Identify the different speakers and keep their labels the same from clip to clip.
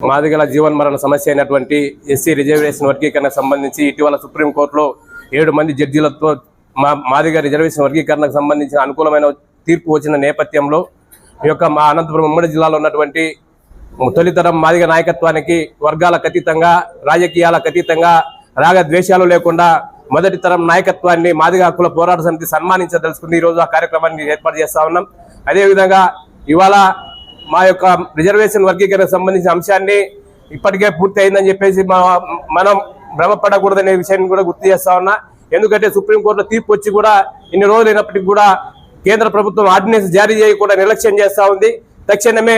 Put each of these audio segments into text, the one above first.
Speaker 1: మాదిగల జీవన్మరణ సమస్య అయినటువంటి ఎస్సీ రిజర్వేషన్ వర్గీకరణకు సంబంధించి ఇటీవల సుప్రీంకోర్టులో ఏడు మంది జడ్జీలతో మా మాదిగ రిజర్వేషన్ వర్గీకరణకు సంబంధించిన అనుకూలమైన తీర్పు వచ్చిన నేపథ్యంలో ఈ యొక్క మా అనంతపురం ఉమ్మడి జిల్లాలో ఉన్నటువంటి తొలితరం మాదిగ నాయకత్వానికి వర్గాలకు అతీతంగా రాజకీయాలకు అతీతంగా రాగ ద్వేషాలు లేకుండా మొదటి తరం నాయకత్వాన్ని మాదిగ హక్కుల పోరాట సమితి సన్మానించదలుచుకుంది. ఈ రోజు ఆ కార్యక్రమాన్ని ఏర్పాటు చేస్తా ఉన్నాం. అదేవిధంగా ఇవాళ మా యొక్క రిజర్వేషన్ వర్గీకరణకు సంబంధించిన అంశాన్ని ఇప్పటికే పూర్తి అయిందని చెప్పేసి మా- మనం భ్రమపడకూడదనే విషయాన్ని కూడా గుర్తు చేస్తా ఉన్నా. ఎందుకంటే సుప్రీంకోర్టులో తీర్పు వచ్చి కూడా ఇన్ని రోజులైనప్పటికీ కూడా కేంద్ర ప్రభుత్వం ఆర్డినెన్స్ జారీ చేయకుండా నిర్లక్ష్యం చేస్తా ఉంది. తక్షణమే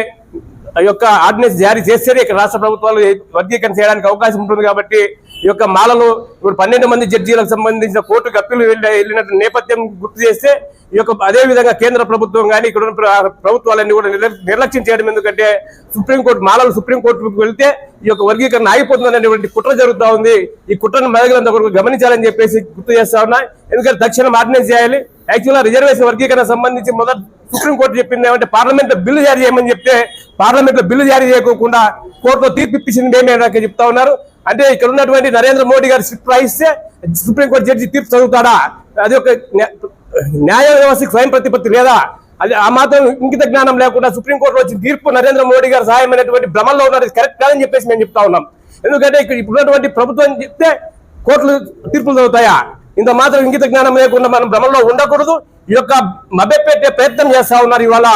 Speaker 1: ఆ యొక్క ఆర్డినెన్స్ జారీ చేస్తేనే ఇక్కడ రాష్ట్ర ప్రభుత్వాలు వర్గీకరణ చేయడానికి అవకాశం ఉంటుంది కాబట్టి ఈ యొక్క మాలలు ఇప్పుడు పన్నెండు మంది జడ్జీలకు సంబంధించిన కోర్టుకు అప్పీలు వెళ్ళి వెళ్ళినట్టు నేపథ్యం గుర్తు చేస్తే ఈ యొక్క అదే విధంగా కేంద్ర ప్రభుత్వం కానీ ఇక్కడ ఉన్న ప్రభుత్వాలన్నీ కూడా నిర్లక్ష్యం చేయడం ఎందుకంటే సుప్రీంకోర్టు మాలలు సుప్రీంకోర్టుకు వెళ్తే ఈ యొక్క వర్గీకరణ ఆగిపోతుంది అనేటువంటి కుట్ర జరుగుతూ ఉంది. ఈ కుట్రను మెదగలంతా కొరకు గమనించాలని చెప్పేసి గుర్తు చేస్తా ఉన్నా. ఎందుకంటే తక్షణం ఆర్డినెన్స్ చేయాలి. యాక్చువల్గా రిజర్వేషన్ వర్గీకరణ సంబంధించి మొదట సుప్రీంకోర్టు చెప్పింది ఏమంటే పార్లమెంట్ బిల్లు జారీ చేయమని చెప్తే పార్లమెంట్లో బిల్లు జారీ చేయకుండా కోర్టులో తీర్పు ఇప్పించింది మేమే నాకు చెప్తా ఉన్నారు. అంటే ఇక్కడ ఉన్నటువంటి నరేంద్ర మోడీ గారు స్క్రిప్ట్ రాయిస్తే సుప్రీంకోర్టు జడ్జి తీర్పు చదువుతాడా? అది ఒక న్యాయ వ్యవస్థకి స్వయం ప్రతిపత్తి లేదా? అది ఆ మాత్రం ఇంకిత జ్ఞానం లేకుండా సుప్రీంకోర్టులో వచ్చిన తీర్పు నరేంద్ర మోడీ గారు సహాయం అనేటువంటి భ్రమంలో ఉన్నారు కరెక్ట్ కాదని చెప్పేసి మేము చెప్తా ఉన్నాం. ఎందుకంటే ఇక్కడ ఇప్పుడున్నటువంటి ప్రభుత్వం చెప్తే కోర్టులు తీర్పులు చదువుతాయా? ఇంత మాత్రం ఇంగిత జ్ఞానం లేకుండా మనం భ్రమంలో ఉండకూడదు. ఈ యొక్క మభ్యపెట్టే ప్రయత్నం చేస్తా ఉన్నారు ఇవాళ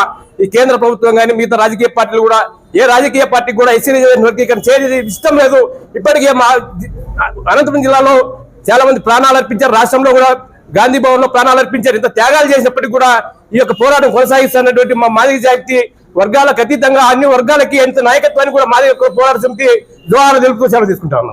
Speaker 1: ఈ కేంద్ర ప్రభుత్వం కానీ మిగతా రాజకీయ పార్టీలు కూడా ఏ రాజకీయ పార్టీ కూడా ఎస్సీ రిజర్వేషన్ వర్గీకరణ చేయలేదు ఇష్టం లేదు. ఇప్పటికే మా అనంతపురం జిల్లాలో చాలా మంది ప్రాణాలు అర్పించారు. రాష్ట్రంలో కూడా గాంధీ భవన్లో ప్రాణాలు అర్పించారు. ఇంత త్యాగాలు చేసినప్పటికీ కూడా ఈ యొక్క పోరాటం కొనసాగిస్తున్నటువంటి మా మాదిక జాతి వర్గాలకు అతీతంగా అన్ని వర్గాలకి ఎంత నాయకత్వాన్ని కూడా మాదిక పోరాట సమితి జోహాలు తెలుపుతూ సేవ తీసుకుంటా